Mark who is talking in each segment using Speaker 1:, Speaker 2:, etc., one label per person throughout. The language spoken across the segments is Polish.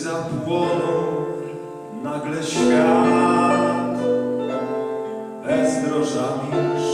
Speaker 1: zapłonął nagle świat, bezdrożami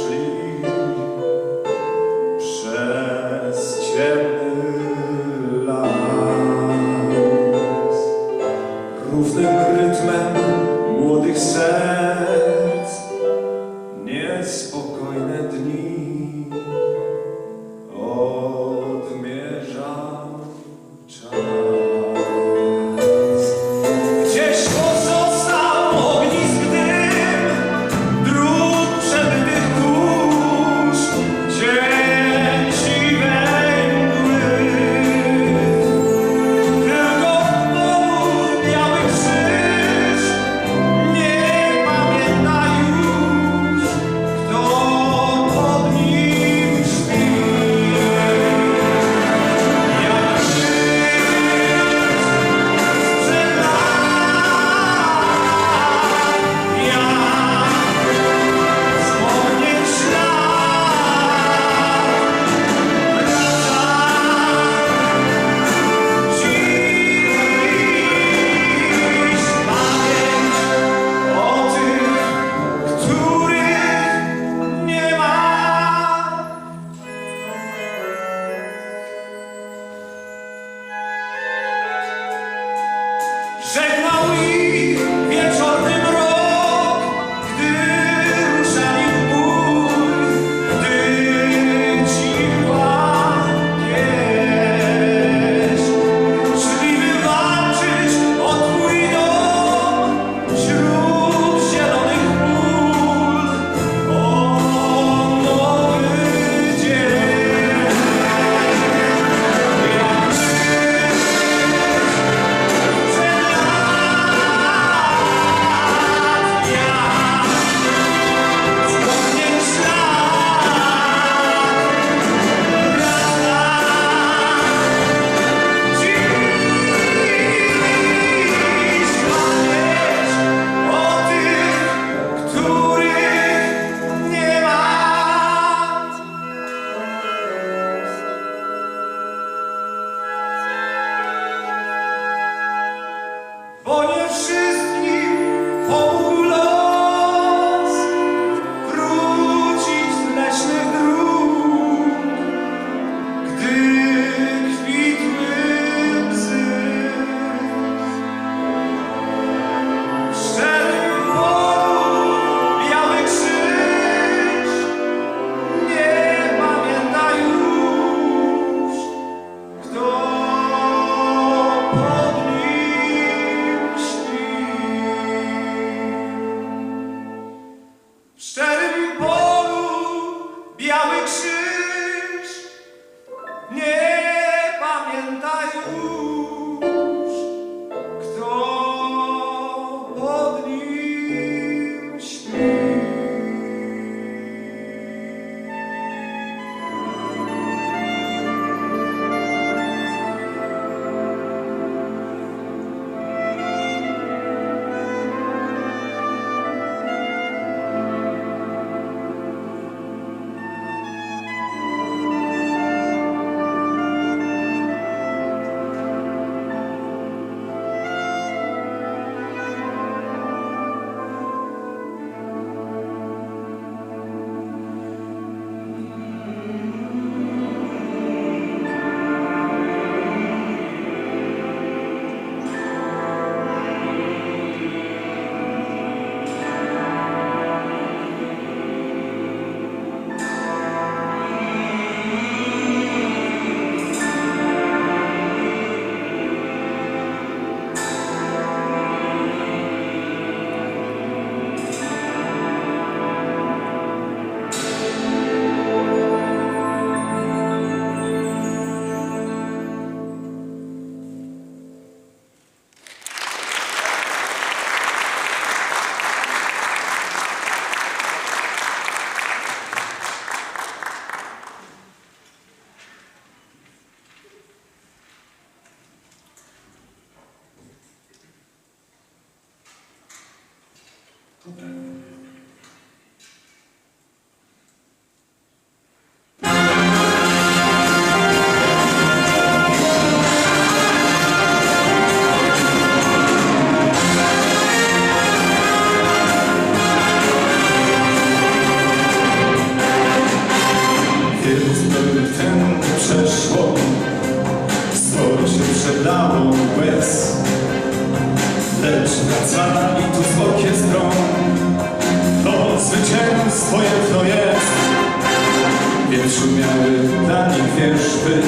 Speaker 1: wyszumiały dla nich wierzby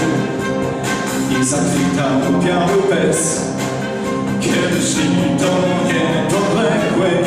Speaker 2: i zakwitał biały pes. Kiedyś i do niepodległej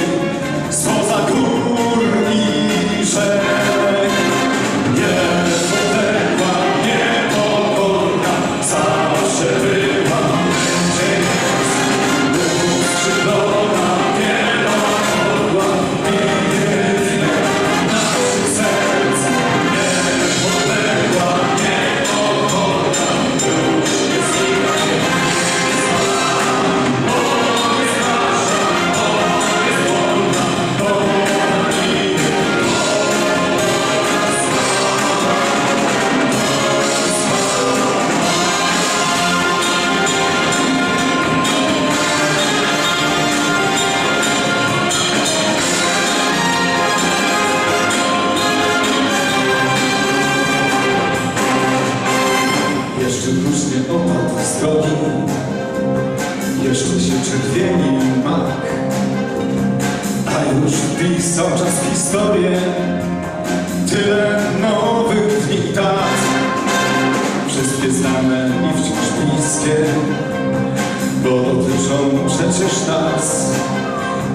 Speaker 2: Jeszcze się czerwieni mak. A już pisał czas historię Tyle nowych dni dat. Wszystkie znane i wciąż bliskie Bo dotyczą przecież nas.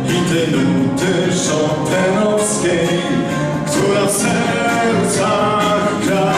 Speaker 2: I tej nuty szopenowskiej Która w sercach gra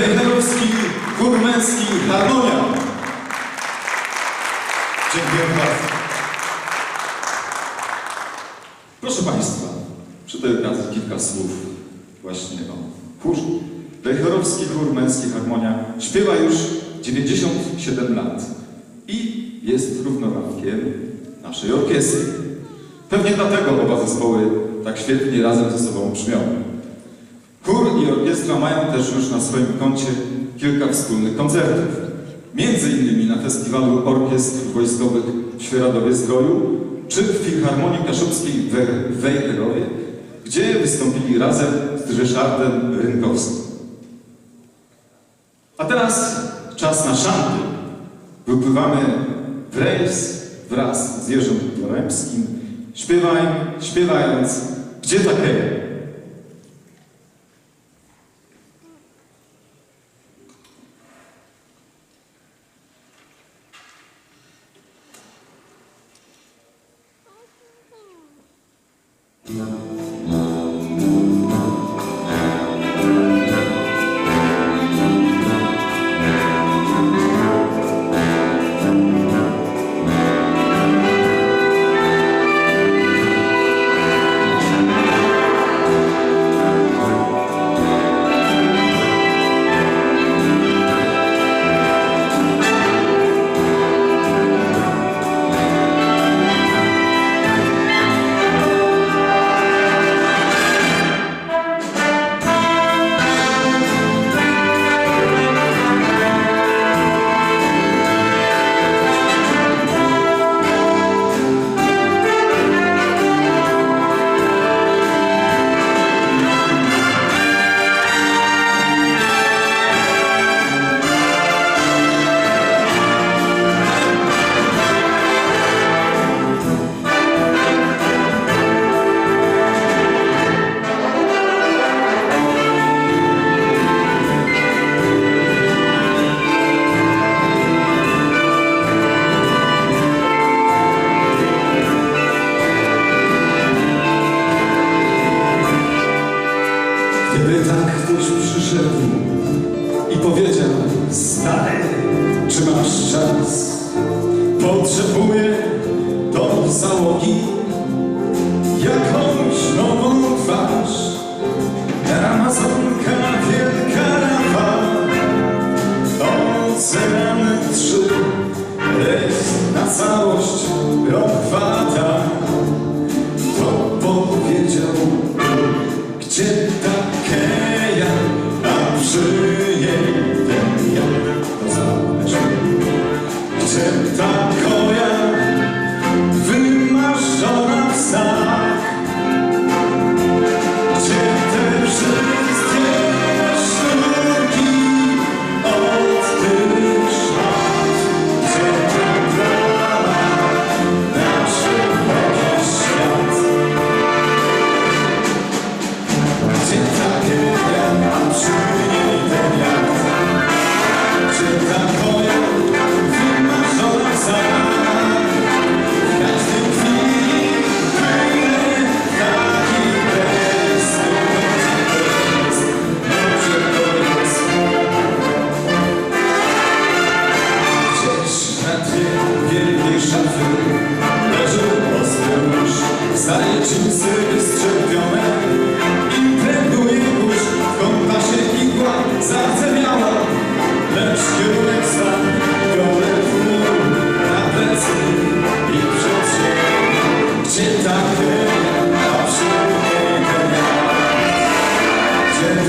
Speaker 2: Wejherowski, chór harmonia. Dziękuję bardzo. Proszę Państwa, przy tej okazji kilka słów właśnie o chórze. Wejherowski chór harmonia śpiewa już 97 lat i jest równowawkiem naszej orkiestry. Pewnie dlatego oba zespoły tak świetnie razem ze sobą brzmią. Chór i orkiestra mają też już na swoim koncie kilka wspólnych koncertów. Między innymi na festiwalu orkiestr wojskowych w Świeradowie Zdroju czy w Filharmonii Kaszubskiej w Wejherowie, gdzie wystąpili razem z Ryszardem Rynkowskim. A teraz czas na szanty. Wypływamy w rejs wraz z Jerzym Poremskim, śpiewaj, śpiewając Gdzie ta Amen. potrzebuje do załogi jakąś nową twarz. Amazonka, wielka lawa, ocean trzy, rejs na całość.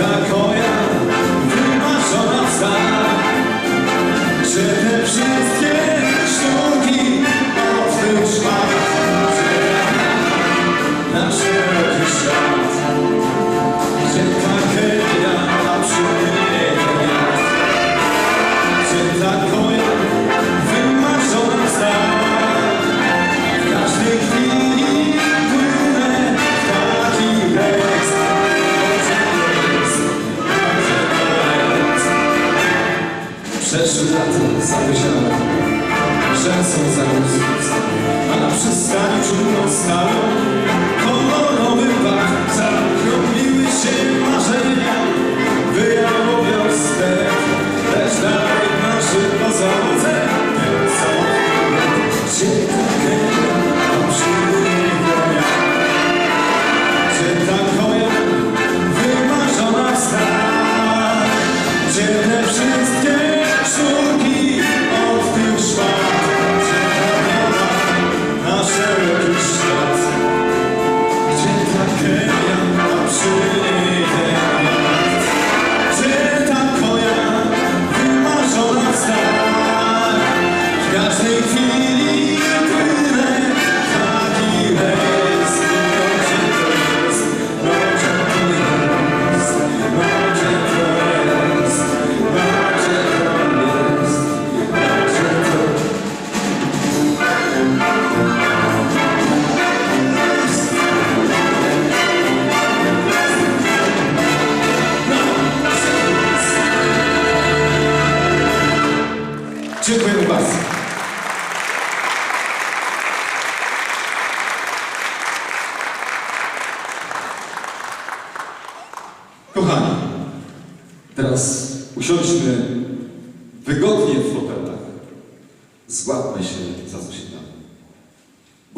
Speaker 2: Koja wymarzona wstała, że te wszystkie Szerszy lat zawyziała, rzęsą za mózg, a na przystani czujną staną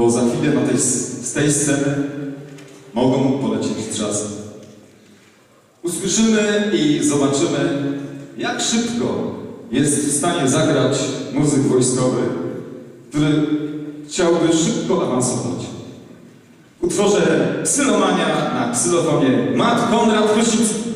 Speaker 2: bo za chwilę tej, z tej sceny mogą polecieć drzazgi. Usłyszymy i zobaczymy, jak szybko jest w stanie zagrać muzyk wojskowy, który chciałby szybko awansować. W utworze Psylomania na psylofonie Matt Konrad Kosicki.